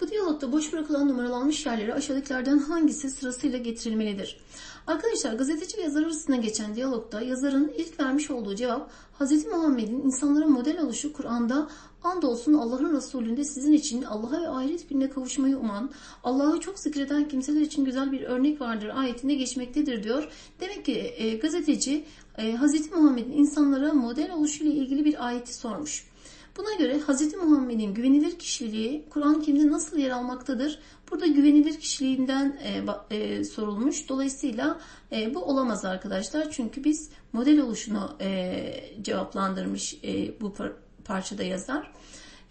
Bu diyalogda boş bırakılan numaralanmış yerlere aşağıdakilerden hangisi sırasıyla getirilmelidir? Arkadaşlar gazeteci ve yazar arasında geçen diyalogda yazarın ilk vermiş olduğu cevap Hz. Muhammed'in insanlara model oluşu Kur'an'da andolsun Allah'ın Resulü'nde sizin için Allah'a ve ahiret gününe kavuşmayı uman, Allah'ı çok zikreden kimseler için güzel bir örnek vardır ayetinde geçmektedir diyor. Demek ki e, gazeteci e, Hz. Muhammed'in insanlara model oluşu ile ilgili bir ayeti sormuş. Buna göre Hz. Muhammed'in güvenilir kişiliği Kur'an-ı Kerim'de nasıl yer almaktadır? Burada güvenilir kişiliğinden e, e, sorulmuş. Dolayısıyla e, bu olamaz arkadaşlar. Çünkü biz model oluşunu e, cevaplandırmış e, bu par- parçada yazar.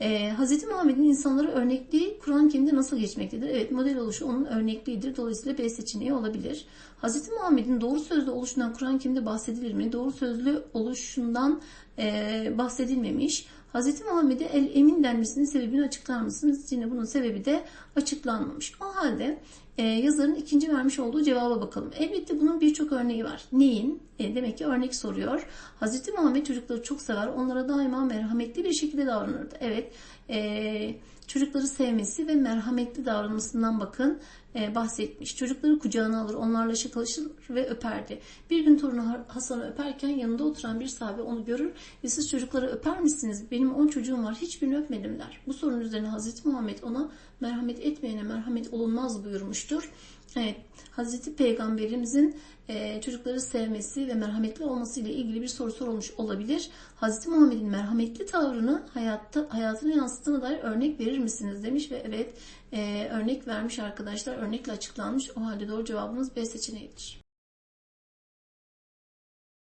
E, Hz. Muhammed'in insanlara örnekliği Kur'an-ı Kerim'de nasıl geçmektedir? Evet model oluşu onun örnekliğidir. Dolayısıyla B seçeneği olabilir. Hz. Muhammed'in doğru sözlü oluşundan Kur'an-ı Kerim'de bahsedilir mi? Doğru sözlü oluşundan e, bahsedilmemiş. Hz. Muhammed'e el emin denmesinin sebebini açıklar mısınız? Yine bunun sebebi de açıklanmamış. O halde e, yazarın ikinci vermiş olduğu cevaba bakalım. Elbette bunun birçok örneği var. Neyin? E, demek ki örnek soruyor. Hz. Muhammed çocukları çok sever. Onlara daima merhametli bir şekilde davranırdı. Evet. E, çocukları sevmesi ve merhametli davranmasından bakın e, bahsetmiş. Çocukları kucağına alır, onlarla şakalaşır ve öperdi. Bir gün torunu Hasan'ı öperken yanında oturan bir sahabe onu görür ve siz çocukları öper misiniz? Benim on çocuğum var, hiçbirini öpmedim der. Bu sorunun üzerine Hazreti Muhammed ona merhamet etmeyene merhamet olunmaz buyurmuştur. Evet, Hazreti Peygamberimizin e, çocukları sevmesi ve merhametli olması ile ilgili bir soru sorulmuş olabilir. Hazreti Muhammed'in merhametli tavrını hayatta hayatına yansıttığına dair örnek verir misiniz demiş ve evet e, örnek vermiş arkadaşlar. Örnekle açıklanmış. O halde doğru cevabımız B seçeneğidir.